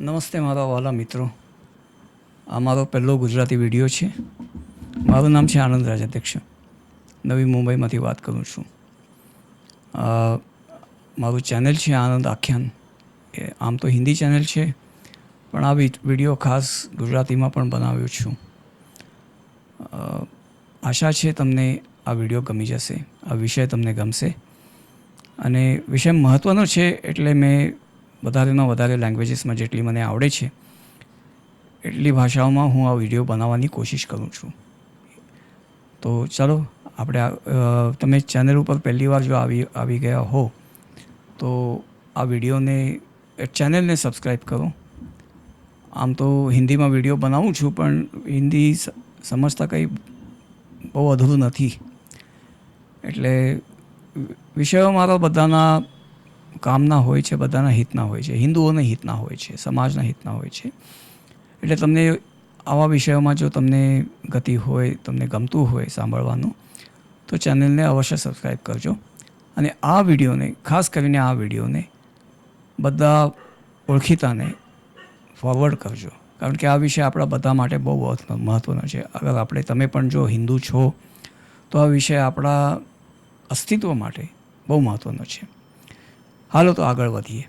નમસ્તે મારા વાલા મિત્રો. આ મારો પહેલો ગુજરાતી વીડિયો છે. મારું નામ છે આનંદ રાજાધ્યક્ષ નવી મુંબઈમાંથી વાત કરું છું. મારું ચેનલ છે આનંદ આખ્યાન. એ આમ તો હિન્દી ચેનલ છે, પણ આ વીડિયો ખાસ ગુજરાતીમાં પણ બનાવ્યો છું. આશા છે તમને આ વીડિયો ગમી જશે, આ વિષય તમને ગમશે. અને વિષય મહત્ત્વનો છે એટલે મેં વધારેમાં વધારે લેંગ્વેજીસમાં જેટલી મને આવડે છે, એટલી ભાષાઓમાં હું આ વીડિયો બનાવવાની કોશિશ કરું છું. તો ચાલો, આપણે તમે ચેનલ ઉપર પહેલી વાર જો આવી આવી ગયા હો, તો આ વિડીયોને ચેનલને સબસ્ક્રાઈબ કરો. આમ તો હિન્દીમાં વીડિયો બનાવું છું, પણ હિન્દી સમજતા કંઈ બહુ અધૂરું નથી. એટલે વિષયો મારા બધાના કામના હોય છે, બધાના હિતના હોય છે, હિન્દુઓના હિતના હોય છે, સમાજના હિતના હોય છે. એટલે તમને આવા વિષયોમાં જો તમને ગતિ હોય, તમને ગમતું હોય સાંભળવાનું, તો ચેનલને અવશ્ય સબસ્ક્રાઈબ કરજો. અને આ વિડીયોને, ખાસ કરીને આ વિડીયોને બધા ઓળખીતાને ફોરવર્ડ કરજો. કારણ કે આ વિષય આપણા બધા માટે બહુ મહત્ત્વનો છે. અગર આપણે, તમે પણ જો હિન્દુ છો, તો આ વિષય આપણા અસ્તિત્વ માટે બહુ મહત્ત્વનો છે. હાલો તો આગળ વધીએ.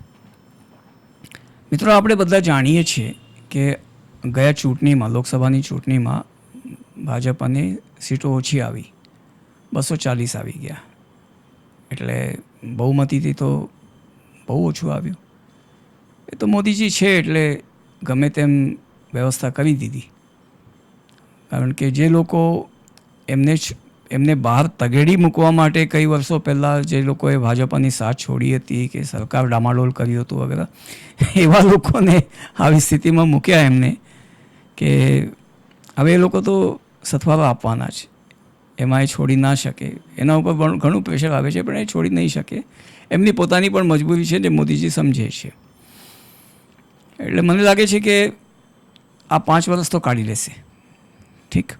મિત્રો, આપણે બધા જાણીએ છીએ કે ગયા ચૂંટણીમાં, લોકસભાની ચૂંટણીમાં ભાજપને સીટો ઓછી આવી. બસો ચાલીસ આવી ગયા. એટલે બહુમતીથી તો બહુ ઓછું આવ્યું. એ તો મોદીજી છે એટલે ગમે તેમ વ્યવસ્થા કરી દીધી. કારણ કે જે લોકો એમને જ એમને બહાર તગેડી મૂકવા માટે કઈ વર્ષો પહેલાં જે લોકોએ ભાજપાની સાથ છોડી હતી કે સરકાર ડામાડોલ કર્યું હતું વગેરે, એવા લોકોને આવી સ્થિતિમાં મૂક્યા એમને કે હવે એ લોકો તો સથવારો આપવાના જ એમાં એ છોડી ના શકે. એના ઉપર ઘણું પ્રેશર આવે છે, પણ એ છોડી નહીં શકે. એમની પોતાની પણ મજબૂરી છે, જે મોદીજી સમજે છે. એટલે મને લાગે છે કે આ પાંચ વર્ષ તો કાઢી લેશે. ઠીક?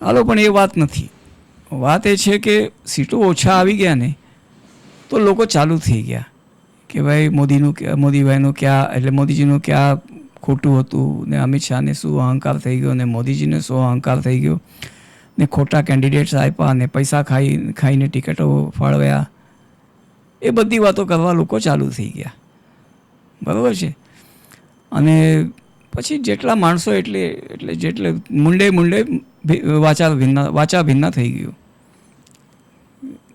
હાલો, પણ એ વાત નથી. વાત એ છે કે સીટો ઓછા આવી ગયા ને, તો લોકો ચાલુ થઈ ગયા. કે ભાઈ, મોદીનું મોદીભાઈનું ક્યાં, એટલે મોદીજીનું ક્યાં ખોટું હતું, ને અમિત શાહને શું અહંકાર થઈ ગયો, ને મોદીજીને શું અહંકાર થઈ ગયો, ને ખોટા કેન્ડિડેટ્સ આપ્યા, ને પૈસા ખાઈ, ખાઈને ટિકિટો ફાળવ્યા. એ બધી વાતો કરવા લોકો ચાલુ થઈ ગયા. બરાબર છે? અને પછી જેટલા માણસો એટલે એટલે જેટલે, મુંડે મુંડે વાચા ભિન્ન વાચા ભિન્ન થઈ ગયું.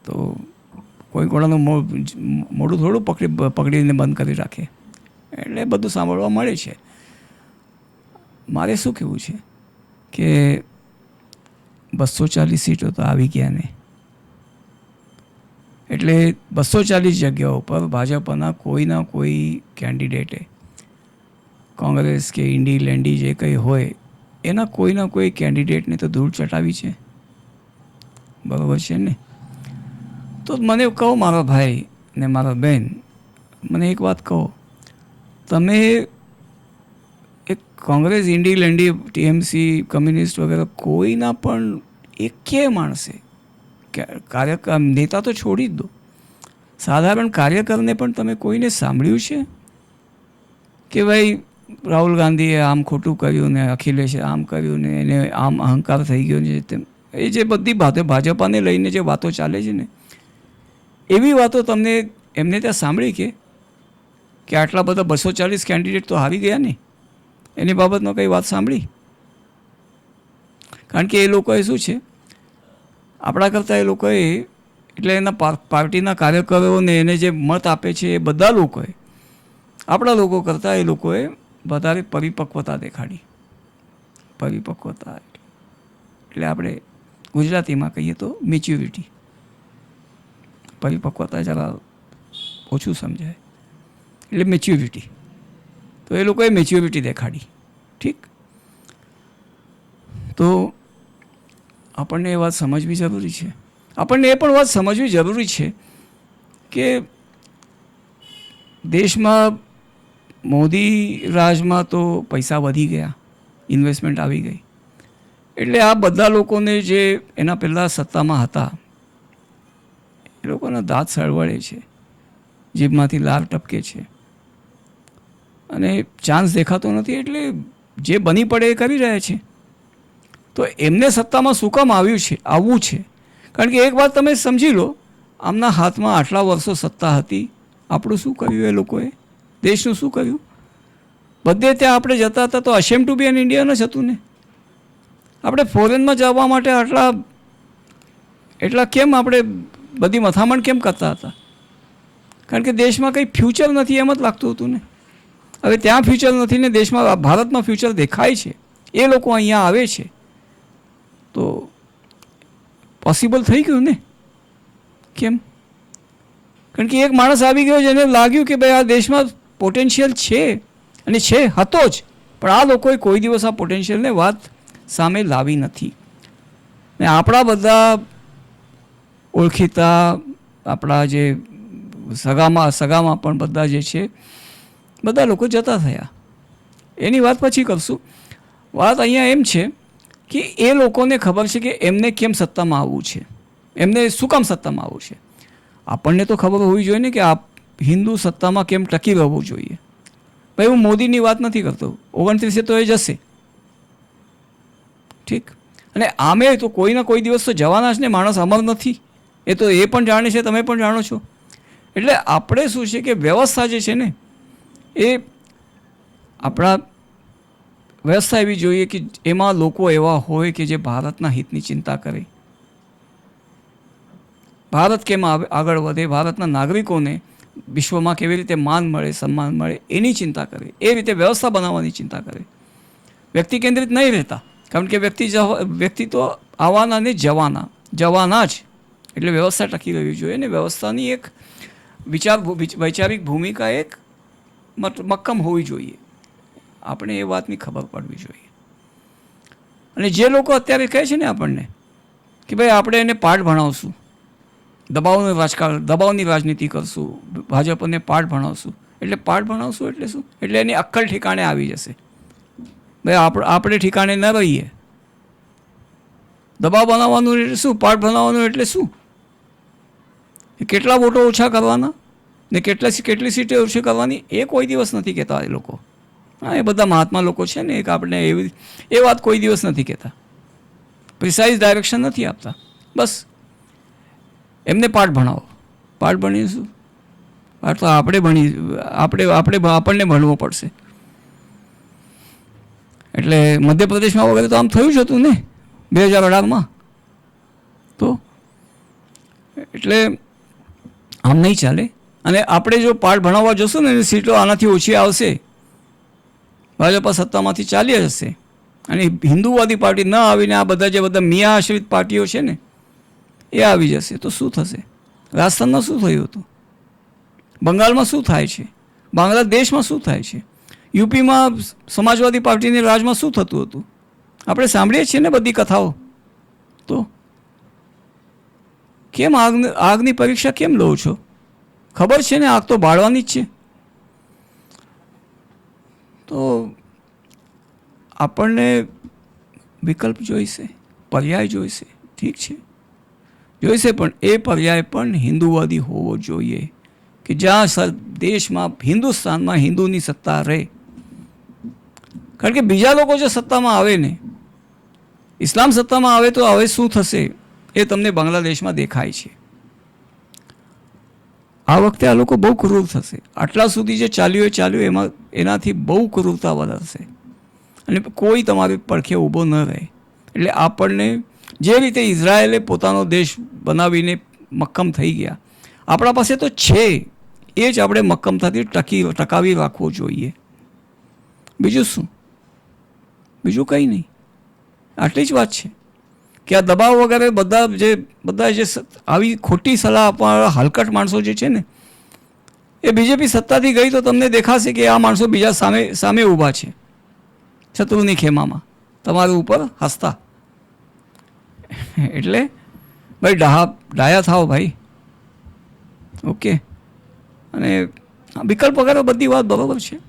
તો કોઈ કોણાનું મોઢું થોડું પકડી, પકડીને બંધ કરી રાખે. એટલે બધું સાંભળવા મળે છે. મારે શું કહેવું છે? કે બસો ચાલીસ સીટો તો આવી ગયા ને. એટલે બસો ચાલીસ જગ્યાઓ પર ભાજપના કોઈના કોઈ કેન્ડિડેટે, કોંગ્રેસ કે ઇન્ડી, લેન્ડી, જે કંઈ હોય એના કોઈના કોઈ કેન્ડિડેટને તો ધૂળ ચટાવી છે. બરાબર છે ને? તો મને કહો મારો ભાઈ ને મારા બેન, મને એક વાત કહો. તમે એક કોંગ્રેસ ઇન્ડી લેન્ડી ટીએમસી, કમ્યુનિસ્ટ વગેરે કોઈના પણ એકે માણસે કે- કાર્યકર નેતા તો છોડી જ દો. સાધારણ કાર્યકરને પણ તમે કોઈને સાંભળ્યું છે? કે ભાઈ રાહુલ ગાંધીએ આમ ખોટું કર્યું ને અખિલેશે આમ કર્યું ને એને આમ અહંકાર થઈ ગયો છે તેમ, એ જે બધી વાતો ભાજપાને લઈને જે વાતો ચાલે છે ને, એવી વાતો તમને એમને ત્યાં સાંભળી કે? કે આટલા બધા બસો ચાલીસ કેન્ડિડેટ તો હારી ગયા ને? એની બાબતમાં કંઈ વાત સાંભળી? કારણ કે એ લોકોએ શું છે? આપણા કરતાં એ લોકોએ એટલે એના પાર્ટીના કાર્યકરોને એને જે મત આપે છે એ બધા લોકોએ, આપણા લોકો કરતાં એ લોકોએ વધારે પરિપક્વતા દેખાડી. પરિપક્વતા એટલે. આપણે ગુજરાતીમાં કહીએ તો મેચ્યોરિટી પરિપક્વતા જરા ઓછું સમજાય. એટલે મેચ્યોરિટી તો એ લોકોએ મેચ્યોરિટી દેખાડી. ઠીક? તો આપણને એ વાત સમજવી જરૂરી છે. આપણને એ પણ વાત સમજવી જરૂરી છે કે દેશમાં મોદી રાજમાં તો પૈસા વધી ગયા. ઇન્વેસ્ટમેન્ટ આવી ગઈ. એટલે આ બધા લોકોને જે એના પહેલાં સત્તામાં હતા, એ લોકોના દાંત સળવળે છે. જીભમાંથી લાર ટપકે છે. અને ચાન્સ દેખાતો નથી એટલે જે બની પડે એ કરી રહ્યા છે. તો એમને સત્તામાં શું કામ આવ્યું છે? આવવું છે. કારણ કે એક વાત તમે સમજી લો, આમના હાથમાં આટલા વર્ષો સત્તા હતી, આપણું શું કર્યું એ લોકોએ? દેશનું શું કર્યું? બધે ત્યાં આપણે જતા હતા તો ashamed to be an Indian જ હતું ને. આપણે ફોરેનમાં જવા માટે આટલા, એટલા કેમ આપણે બધી મથામણ કેમ કરતા હતા? કારણ કે દેશમાં કંઈ ફ્યુચર નથી એમ જ લાગતું હતું ને. હવે ત્યાં ફ્યુચર નથી ને દેશમાં, ભારતમાં ફ્યુચર દેખાય છે. એ લોકો અહીંયા આવે છે. તો પોસિબલ થઈ ગયું ને? કેમ? કારણ કે એક માણસ આવી ગયો જેને લાગ્યું કે ભાઈ આ દેશમાં પોટેન્શિયલ છે અને છે હતો જ. પણ આ લોકોએ કોઈ દિવસ આ પોટેન્શિયલને વાત સામે લાવી નથી. ને આપણા બધા ઓળખીતા, આપણા જે સગામાં સગામાં પણ બધા જે છે, બધા લોકો જતા થયા. એની વાત પછી કરશું. વાત અહીંયા એમ છે કે એ લોકોને ખબર છે કે એમને કેમ સત્તામાં આવવું છે? એમને શું કામ સત્તામાં આવવું છે? આપણને તો ખબર હોવી જોઈએ ને કે આ હિન્દુ સત્તામાં કેમ ટકી રહેવું જોઈએ? ભાઈ, હું મોદીની વાત નથી કરતો. ઓગણત્રીસે તો એ જશે ઠીક? અને આમે તો કોઈના કોઈ દિવસ તો જવાના જ ને, માણસ અમર નથી. એ તો એ પણ જાણે છે, તમે પણ જાણો છો. એટલે આપણે શું છે કે વ્યવસ્થા જે છે ને, એ આપણા વ્યવસ્થા એવી જોઈએ કે એમાં લોકો એવા હોય કે જે ભારતના હિતની ચિંતા કરે. ભારત કેમ આગળ વધે? ભારતના નાગરિકોને વિશ્વમાં કેવી રીતે માન મળે, સન્માન મળે, એની ચિંતા કરે, એ રીતે વ્યવસ્થા બનાવવાની ચિંતા કરે. વ્યક્તિ કેન્દ્રિત નહીં રહેતા, કારણ કે વ્યક્તિ વ્યક્તિ તો આવવાના ને જવાના જવાના જ. એટલે વ્યવસ્થા ટકી રહેવી જોઈએ અને વ્યવસ્થાની એક વિચાર વૈચારિક ભૂમિકા એક મક્કમ હોવી જોઈએ. આપણે એ વાતની ખબર પડવી જોઈએ. અને જે લોકો અત્યારે કહે છે ને આપણને, કે ભાઈ આપણે એને પાઠ ભણાવશું. દબાવનું રાજકારણ, દબાવની રાજનીતિ કરશું, ભાજપને પાઠ ભણાવશું. એટલે પાઠ ભણાવશું એટલે શું? એટલે એની અક્કલ ઠેકાણે આવી જશે. ભાઈ આપણે આપણે ઠેકાણે ન રહીએ. દબાવ બનાવવાનું એટલે શું? પાઠ બનાવવાનું એટલે શું? કેટલા વોટો ઓછા કરવાના? ને કેટલા કેટલી સીટે ઓછી કરવાની? એ કોઈ દિવસ નથી કહેતા એ લોકો. હા, એ બધા મહાત્મા લોકો છે ને, એક આપણે એવી, એ વાત કોઈ દિવસ નથી કહેતા. પ્રિસાઇઝ ડાયરેક્શન નથી આપતા. બસ. એમને પાઠ ભણાવો. પાઠ ભણીશું. પાઠ તો આપણે ભણી, આપણે આપણે આપણને ભણવો પડશે. એટલે મધ્યપ્રદેશમાં વગેરે તો આમ થયું જ હતું ને બે હજાર અઢારમાં. તો એટલે આમ નહીં ચાલે. અને આપણે જો પાઠ ભણાવવા જશું ને, એની સીટો આનાથી ઓછી આવશે. ભાજપા સત્તામાંથી ચાલી જશે. અને હિન્દુવાદી પાર્ટી ન આવીને આ બધા જે બધા મિયા આશ્રિત પાર્ટીઓ છે ને એ આવી જશે, તો શું થશે? રાજસ્થાનમાં શું થયું હતું? બંગાળમાં શું થાય છે? બાંગ્લાદેશમાં શું થાય છે? યુપીમાં સમાજવાદી પાર્ટીની રાજમાં શું થતું હતું? આપણે સાંભળીએ છીએ ને બધી કથાઓ. તો? કેમ આગ, આગની પરીક્ષા કેમ લો છો? ખબર છે ને આગ તો બાળવાની જ છે. તો આપણને વિકલ્પ જોઈશે, પર્યાય જોઈશે, ઠીક છે. જોઈશે પણ એ પર્યાય પણ હિન્દુવાદી હોવો જોઈએ કે જ્યાં દેશમાં હિન્દુસ્તાનમાં હિન્દુની સત્તા રહે. કારણ કે બીજા લોકો જો સત્તામાં આવે ને, ઇસ્લામ સત્તામાં આવે તો હવે શું થશે એ તમને બાંગ્લાદેશમાં દેખાય છે. આ વખતે આ લોકો બહુ ક્રૂર થશે. આટલા સુધી જે ચાલ્યું એ ચાલ્યું, એમાં એનાથી બહુ ક્રૂરતા વધારશે. અને કોઈ તમારી પડખે ઊભો ન રહે. એટલે આપણને જે રીતે ઇઝરાયેલે પોતાનો દેશ બનાવીને મક્કમ થઈ ગયા. આપણા પાસે તો છે. એ જ આપણે મક્કમતાથી ટકી, ટકાવી રાખવો જોઈએ. બીજું શું? બીજું કંઈ નહીં. આટલી જ વાત છે. કે આ દબાવ વગેરે બધા જે બધા જે આવી ખોટી સલાહ આપવાવાળા હલકટ માણસો જે છે ને, એ બીજેપી સત્તાથી ગઈ તો તમને દેખાશે કે આ માણસો બીજા સામે સામે ઊભા છે. શત્રુની ખેમામાં. તમારું ઉપર હસતા. એટલે? ભાઈ, ડાહા, ડાયા થાવ ભાઈ. ઓકે. અને વિકલ્પ વગેરે બધી વાત બરાબર છે.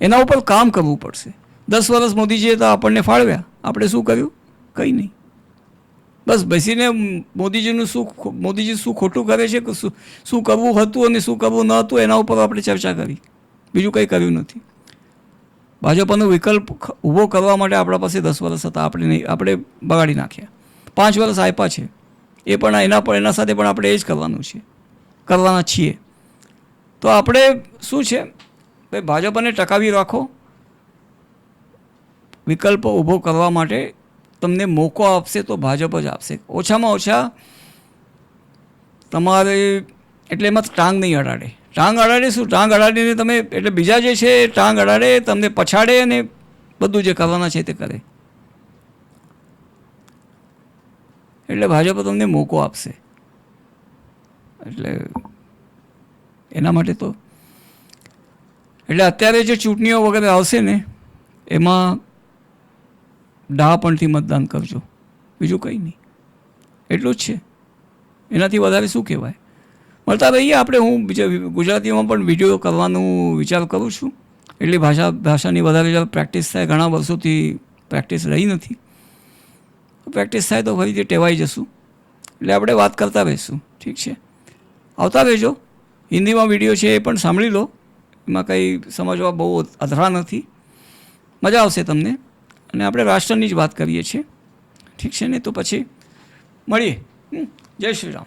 એના ઉપર કામ કરવું પડશે. દસ વર્ષ મોદીજીએ તો આપણને ફાળવ્યા. આપણે શું કર્યું? કંઈ નહીં. બસ બેસીને મોદીજીનું શું મોદીજી શું ખોટું કરે છે કે શું શું કરવું હતું અને શું કરવું ન હતું એના ઉપર આપણે ચર્ચા કરી. બીજું કંઈ કર્યું નથી. ભાજપનો વિકલ્પ ઊભો કરવા માટે આપણા પાસે દસ વર્ષ હતા. આપણે નહીં, આપણે બગાડી નાખ્યા. પાંચ વર્ષ આપ્યા છે. એ પણ એના પર, એના સાથે પણ આપણે એ જ કરવાનું છે. કરવાના છીએ. તો આપણે શું છે? ભાઈ, ભાજપને ટકાવી રાખો. વિકલ્પ ઊભો કરવા માટે તમને મોકો આપશે તો ભાજપ જ આપશે. ઓછામાં ઓછા તમારે એટલે એમાં ટાંગ નહીં અડાડે. ટાંગ અડાડે શું? ટાંગ અડાડીને તમે, એટલે બીજા જે છે ટાંગ અડાડે, તમને પછાડે અને બધું જે કરવાના છે તે કરે. એટલે ભાજપ તમને મોકો આપશે. એટલે એના માટે તો. એટલે અત્યારે જે ચૂંટણીઓ વગેરે આવશે ને, એમાં ડાપણથી મતદાન કરજો. બીજું કંઈ નહીં. એટલું જ છે. એનાથી વધારે શું કહેવાય? મળતા રહીએ આપણે. હું બીજા ગુજરાતીમાં પણ વીડિયો કરવાનું વિચાર કરું છું. એટલી ભાષા, ભાષાની વધારે પ્રેક્ટિસ થાય. ઘણા વર્ષોથી પ્રેક્ટિસ રહી નથી. પ્રેક્ટિસ થાય તો ફરીથી ટેવાઈ જશું. એટલે આપણે વાત કરતા રહીશું ઠીક છે? આવતા રહેજો હિન્દીમાં વીડિયો છે એ પણ સાંભળી લો. એમાં કંઈ સમજવા બહુ અધરા નથી. મજા આવશે તમને. અને આપણે રાષ્ટ્રની જ વાત કરીએ છીએ. ઠીક છે ને? તો પછી મળીએ? જય શ્રી રામ.